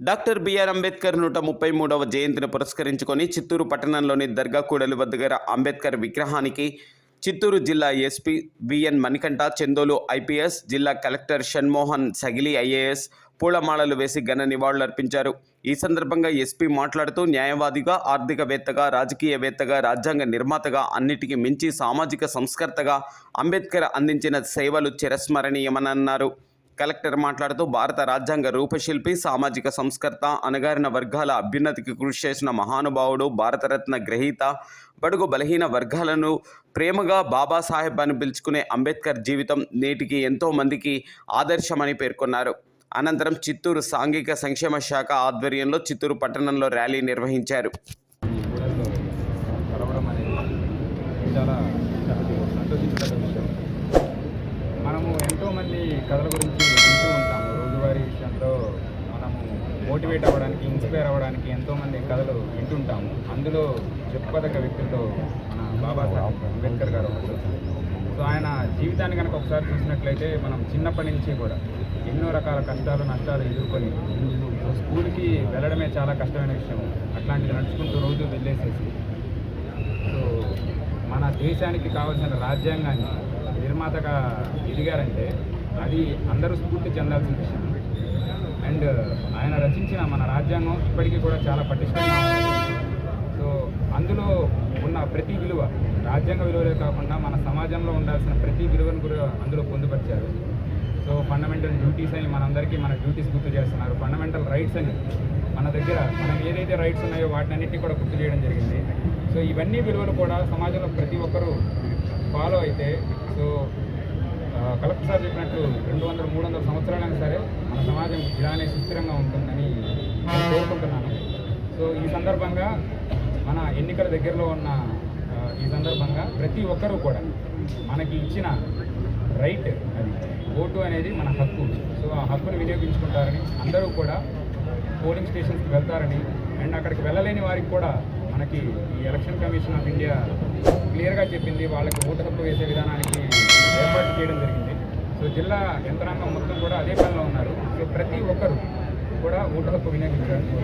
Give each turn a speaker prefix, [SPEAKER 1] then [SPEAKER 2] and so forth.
[SPEAKER 1] Doctor BR Ambedkar నూట ముప్పై మూడవ జయంతిని పురస్కరించుకొని చిత్తూరు పట్టణంలోని దర్గా కూడలి వద్ద గల అంబేద్కర్ విగ్రహానికి చిత్తూరు జిల్లా SP VN Manikanta Chandolu IPS జిల్లా కలెక్టర్ షణ్మోహన్ సగిలి ఐఏఎస్ పూలమాలలు వేసి ఘన నివాళులర్పించారు. ఈ సందర్భంగా ఎస్పీ మాట్లాడుతూ న్యాయవాదిగా ఆర్థికవేత్తగా రాజకీయవేత్తగా రాజ్యాంగ నిర్మాతగా అన్నిటికీ మించి సామాజిక సంస్కర్తగా అంబేద్కర్ అందించిన సేవలు చిరస్మరణీయమనన్నారు కలెక్టర్ మాట్లాడుతూ భారత రాజ్యాంగ రూపశిల్పి సామాజిక సంస్కర్త అణగారిన వర్గాల అభ్యున్నతికి కృషి చేసిన మహానుభావుడు భారతరత్న గ్రహీత బడుగు బలహీన వర్గాలను ప్రేమగా బాబాసాహెబ్ అని పిలుచుకునే అంబేద్కర్ జీవితం నేటికి ఎంతో మందికి ఆదర్శమని పేర్కొన్నారు. అనంతరం చిత్తూరు సాంఘిక సంక్షేమ శాఖ ఆధ్వర్యంలో చిత్తూరు పట్టణంలో ర్యాలీ నిర్వహించారు.
[SPEAKER 2] మనము ఎంతోమంది కథల గురించి రోజువారీ మనము మోటివేట్ అవ్వడానికి ఇన్స్పైర్ అవ్వడానికి ఎంతోమంది కథలు వింటుంటాము. అందులో చెప్పుకోదగ్గ వ్యక్తుల్లో మన బాబాసాహెబ్ అంబేద్కర్ గారు ఒకరు సో ఆయన జీవితాన్ని కనుక ఒకసారి చూసినట్లయితే మనం చిన్నప్పటి నుంచి కూడా ఎన్నో రకాల కష్టాలు నష్టాలు ఎదుర్కొని స్కూల్కి వెళ్ళడమే చాలా కష్టమైన విషయం. అట్లాంటిది నడుచుకుంటూ రోజు వెళ్ళేసేసి. సో మన దేశానికి కావాల్సిన రాజ్యాంగాన్ని నిర్మాతగా ఎదిగారంటే అది అందరూ స్ఫూర్తి చెందాల్సిన విషయం. అండ్ ఆయన రచించిన మన రాజ్యాంగం ఇప్పటికీ కూడా చాలా పటిష్టంగా ఉంది. సో అందులో ఉన్న ప్రతి విలువ రాజ్యాంగ విలువలే కాకుండా మన సమాజంలో ఉండాల్సిన ప్రతి విలువను కూడా అందులో పొందుపరిచారు. సో ఫండమెంటల్ డ్యూటీస్ అని మనందరికీ మన డ్యూటీస్ గుర్తు చేస్తున్నారు. ఫండమెంటల్ రైట్స్ అని మన దగ్గర మనం ఏదైతే రైట్స్ ఉన్నాయో వాటిని అన్నిటినీ కూడా గుర్తు చేయడం జరిగింది. సో ఇవన్నీ విలువలు కూడా సమాజంలో ప్రతి ఒక్కరూ ఫాలో అయితే సో కలెక్టర్ సార్ చెప్పినట్టు రెండు వందల మూడు వందల సంవత్సరాలైనా సరే మన సమాజం ఇలానే సుస్థిరంగా ఉంటుందని నేను కోరుకుంటున్నాను. సో ఈ సందర్భంగా మన ఎన్నికల దగ్గరలో ఉన్న ఈ సందర్భంగా ప్రతి ఒక్కరూ కూడా మనకి ఇచ్చిన రైట్ అది ఓటు అనేది మన హక్కు. సో ఆ హక్కును వినియోగించుకుంటారని అందరూ కూడా పోలింగ్ స్టేషన్స్కి వెళ్తారని అండ్ అక్కడికి వెళ్ళలేని వారికి కూడా మనకి ఈ ఎలక్షన్ కమిషన్ ఆఫ్ ఇండియా క్లియర్గా చెప్పింది వాళ్ళకి ఓటు హక్కు వేసే విధానానికి ఏర్పాటు చేయడం జరిగింది. సో జిల్లా యంత్రాంగం మొత్తం కూడా అదే పనిలో ఉన్నారు. సో ప్రతి ఒక్కరు కూడా ఓటు హక్కు వినియోగించాలని